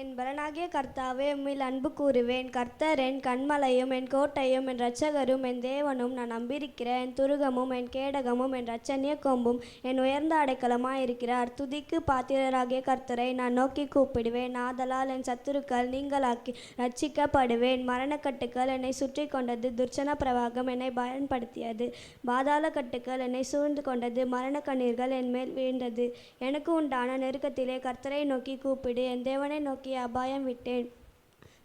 என் பலனாகிய கர்த்தாவே உம்மில் அன்பு கூறுவேன். கர்த்தர் என் கண்மலையும் என் கோட்டையும் என் இரட்சகரும் என் தேவனும் நான் நம்பியிருக்கிற என் துருகமும் என் கேடகமும் என் இரட்சணிய கொம்பும் என் உயர்ந்த அடைக்கலமாக இருக்கிறார் துதிக்கு பாத்திரராகிய கர்த்தரை நான் நோக்கி கூப்பிடுவேன். ஆதலால் என் சத்துருக்கள் நீங்களாக்கி ரட்சிக்கப்படுவேன் மரணக்கட்டுக்கள் என்னை சுற்றி கொண்டது துர்ச்சன பிரவாகம் என்னை பயன்படுத்தியது. பாதாள கட்டுக்கள் என்னை சூழ்ந்து கொண்டது மரண கண்ணீர்கள் என் மேல் வீழ்ந்தது. எனக்கு உண்டான நெருக்கத்திலே கர்த்தரை நோக்கி கூப்பிடு. என் தேவனை நோக்கி அபாயம் விட்டேன்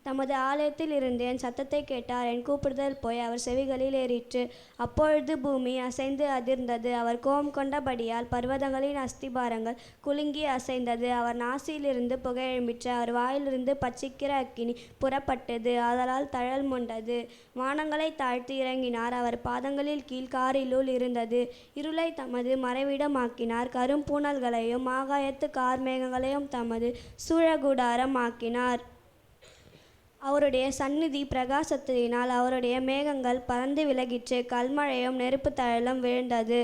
தமது ஆலயத்தில் இருந்து என் சத்தத்தை கேட்டார். என் கூப்பிடுதல் போய் அவர் செவிகளில் ஏறிற்று. அப்பொழுது பூமி அசைந்து அதிர்ந்தது. அவர் கோபம் கொண்டபடியால் பர்வதங்களின் அஸ்திபாரங்கள் குலுங்கி அசைந்தது. அவர் நாசியிலிருந்து புகை எழும்பிற்று அவர் வாயிலிருந்து பச்சிக்கிற அக்கினி புறப்பட்டது. அதனால் தழல் முண்டது. வானங்களை தாழ்த்தி இறங்கினார். அவர் பாதங்களில் கீழ் காரிலுள் இருந்தது. இருளை தமது மறைவிடமாக்கினார். கரும் பூனல்களையும் ஆகாயத்து கார்மேகங்களையும் தமது சூழகுடாரம் ஆக்கினார் அவருடைய சந்நிதி பிரகாசத்தினால் அவருடைய மேகங்கள் பறந்து விலகிற்று கல்மழையும் நெருப்பு தழலும் விழுந்தது.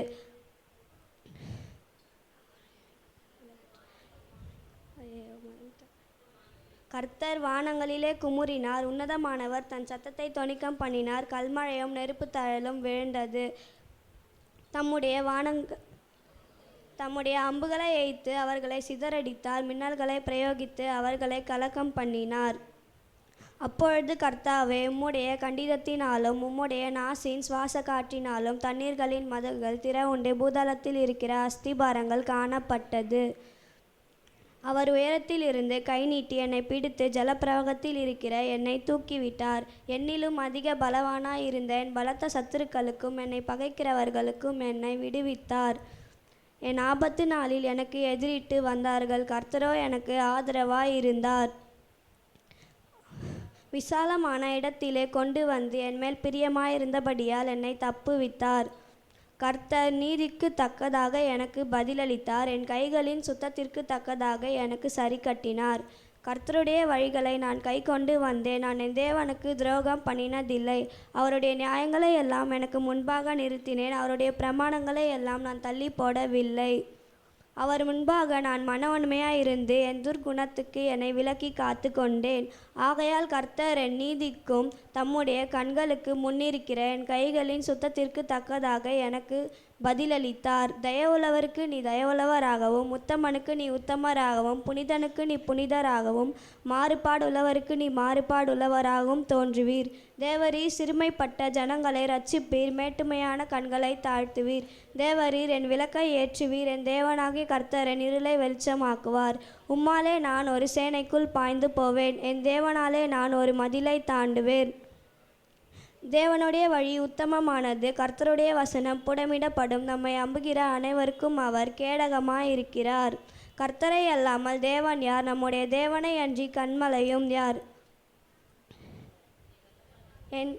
கர்த்தர் வானங்களிலே குமுறினார் உன்னதமானவர் தன் சத்தத்தை தொனிக்கம் பண்ணினார் கல்மழையும் நெருப்பு தழலும் விழுந்தது. தம்முடைய வானங்க தம்முடைய அம்புகளை எய்த்து அவர்களை சிதறடித்தார் மின்னல்களை பிரயோகித்து அவர்களை கலக்கம் பண்ணினார். அப்பொழுது கர்த்தாவே உம்முடைய கண்டிதத்தினாலும் உம்முடைய நாசின் சுவாச காற்றினாலும் தண்ணீர்களின் மதகுகள் திறவுண்டு பூதளத்தில் இருக்கிற அஸ்திபாரங்கள் காணப்பட்டது. அவர் உயரத்தில் இருந்து கை நீட்டி என்னை பிடித்து ஜலப்பிரவாகத்தில் இருக்கிற என்னை தூக்கிவிட்டார். என்னிலும் அதிக பலவானாய் இருந்த என் பலத்த சத்துருக்களுக்கும் என்னை பகைக்கிறவர்களுக்கும் என்னை விடுவித்தார். என் ஆபத்து நாளில் எனக்கு எதிரிட்டு வந்தார்கள். கர்த்தரோ எனக்கு ஆதரவாய் இருந்தார் விசாலமான இடத்திலே கொண்டு வந்து என்மேல் பிரியமாயிருந்தபடியால் என்னை தப்புவித்தார். கர்த்தர் நீதிக்கு தக்கதாக எனக்கு பதிலளித்தார். என் கைகளின் சுத்தத்திற்கு தக்கதாக எனக்கு சரி கட்டினார் கர்த்தருடைய வழிகளை நான் கை கொண்டு வந்தேன். நான் என் தேவனுக்கு துரோகம் பண்ணினதில்லை. அவருடைய நியாயங்களை எல்லாம் எனக்கு முன்பாக நிறுத்தினேன். அவருடைய பிரமாணங்களை எல்லாம் நான் தள்ளி போடவில்லை அவர் முன்பாக நான் மனவன்மையாயிருந்து என் துர்குணத்துக்கு என்னை விலக்கி காத்து கொண்டேன் ஆகையால் கர்த்தர் என் நீதிக்கும் தம்முடைய கண்களுக்கு முன்னிருக்கிற என் கைகளின் சுத்தத்திற்கு தக்கதாக எனக்கு பதிலளித்தார். தயவுள்ளவருக்கு நீ தயவுள்ளவராகவும் உத்தமனுக்கு நீ உத்தமராகவும் புனிதனுக்கு நீ புனிதராகவும் மாறுபாடுள்ளவருக்கு நீ மாறுபாடுள்ளவராகவும் தோன்றுவீர். தேவரீர் சிறுமைப்பட்ட ஜனங்களை ரட்சிப்பீர். மேட்டுமையான கண்களை தாழ்த்துவீர். தேவரீர் என் விளக்கை ஏற்றுவீர். என் தேவனாகிய கர்த்தரன் இருளை வெளிச்சமாக்குவார். உம்மாலே நான் ஒரு சேனைக்குள் பாய்ந்து போவேன். என் தேவனாலே நான் ஒரு மதிலை தாண்டுவேன். தேவனுடைய வழி உத்தமமானது. கர்த்தருடைய வசனம் புடமிடப்படும். நம்மை அம்புகிற அனைவருக்கும் அவர் கேடகமாயிருக்கிறார். கர்த்தரை அல்லாமல் தேவன் யார்? நம்முடைய தேவனை அன்றி கண்மலையும் யார்? என்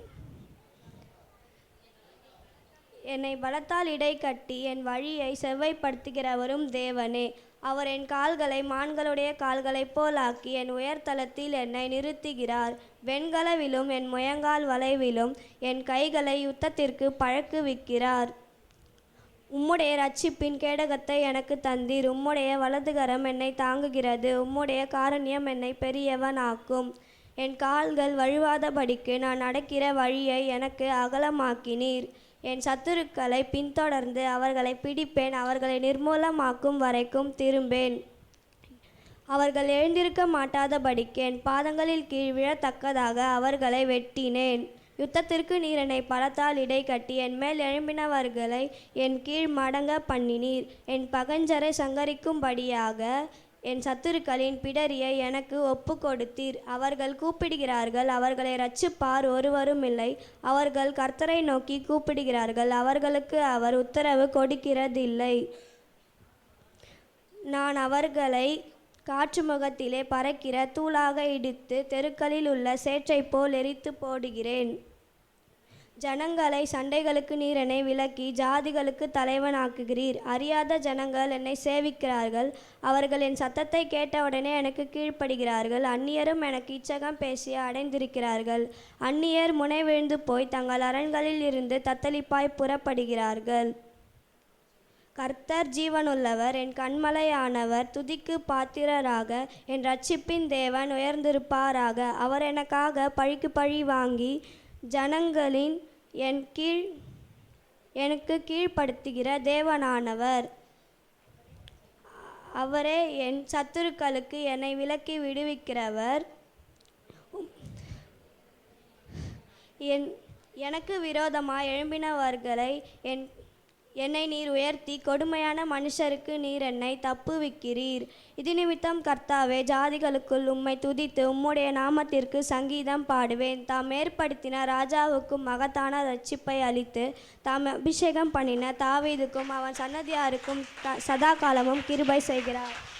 என்னை பலத்தால் இடை கட்டி என் வழியை செவ்வைப்படுத்துகிறவரும் தேவனே. அவர் என் கால்களை மான்களுடைய கால்களைப் போலாக்கி என் உயர்தலத்தில் என்னை நிறுத்துகிறார். வெண்கலவிலும் என் முயங்கால் வளைவிலும் என் கைகளை யுத்தத்திற்கு பழக்குவிக்கிறார் உம்முடைய ரட்சிப்பின் கேடகத்தை எனக்கு தந்தீர். உம்முடைய வலதுகரம் என்னை தாங்குகிறது. உம்முடைய காரண்யம் என்னை பெரியவனாக்கும். என் கால்கள் வழுவாதபடிக்கு நான் நடக்கிற வழியை எனக்கு அகலமாக்கினீர். என் சத்துருக்களை பின்தொடர்ந்து அவர்களை பிடிப்பேன் அவர்களை நிர்மூலமாக்கும் வரைக்கும் திரும்பேன். அவர்கள் எழுந்திருக்க மாட்டாதபடிக்கு என் பாதங்களில் கீழ் விழத்தக்கதாக அவர்களை வெட்டினேன். யுத்தத்திற்கு நீர் என்னை பலத்தால் இடை கட்டி என் மேல் எழும்பினவர்களை என் கீழ் மடங்க பண்ணினீர். என் பகஞ்சரை சங்கரிக்கும்படியாக என் சத்துருக்களின் பிடரியை எனக்கு ஒப்பு கொடுத்தீர். அவர்கள் கூப்பிடுகிறார்கள். அவர்களை ரட்சிப்பார் ஒருவரும் இல்லை. அவர்கள் கர்த்தரை நோக்கி கூப்பிடுகிறார்கள். அவர்களுக்கு அவர் உத்தரவு கொடுக்கிறதில்லை. நான் அவர்களை காற்று முகத்திலே பறக்கிற தூளாக இடித்து தெருக்களில் உள்ள சேற்றைப் போல் எரித்து போடுகிறேன். ஜனங்களை சண்டைகளுக்கு நீர் என்னை விலக்கி ஜாதிகளுக்கு தலைவனாக்குகிறீர். அறியாத ஜனங்கள் என்னை சேவிக்கிறார்கள். அவர்கள் என் சத்தத்தை கேட்டவுடனே எனக்கு கீழ்ப்படுகிறார்கள். அந்நியரும் எனக்கு இச்சகம் பேசி அடைந்திருக்கிறார்கள். அந்நியர் முனை விழுந்து போய் தங்கள் அரண்களில் இருந்து தத்தளிப்பாய் புறப்படுகிறார்கள். கர்த்தர் ஜீவனுள்ளவர் என் கண்மலையானவர் துதிக்கு பாத்திரராக என் ரட்சிப்பின் தேவன் உயர்ந்திருப்பாராக. அவர் எனக்காக பழிக்கு பழி வாங்கி ஜனங்களின் என் கீழ் எனக்கு கீழ்ப்படுத்துகிற தேவனானவர். அவரே என் சத்துருக்களுக்கு என்னை விலக்கி விடுவிக்கிறவர். என் எனக்கு விரோதமாக எழும்பினவர்களை என் என்னை நீர் உயர்த்தி கொடுமையான மனுஷருக்கு நீர் என்னை தப்புவிக்கிறீர் இது நிமித்தம் கர்த்தாவே ஜாதிகளுக்குள் உம்மை துதித்து உம்முடைய நாமத்திற்கு சங்கீதம் பாடுவேன். தாம் ஏற்படுத்தின ராஜாவுக்கும் மகத்தான ரட்சிப்பை அளித்து தாம் அபிஷேகம் பண்ணின தாவீதுக்கும் அவன் சன்னதியாருக்கும் த- சதா காலமும் கிருபை செய்கிறார்.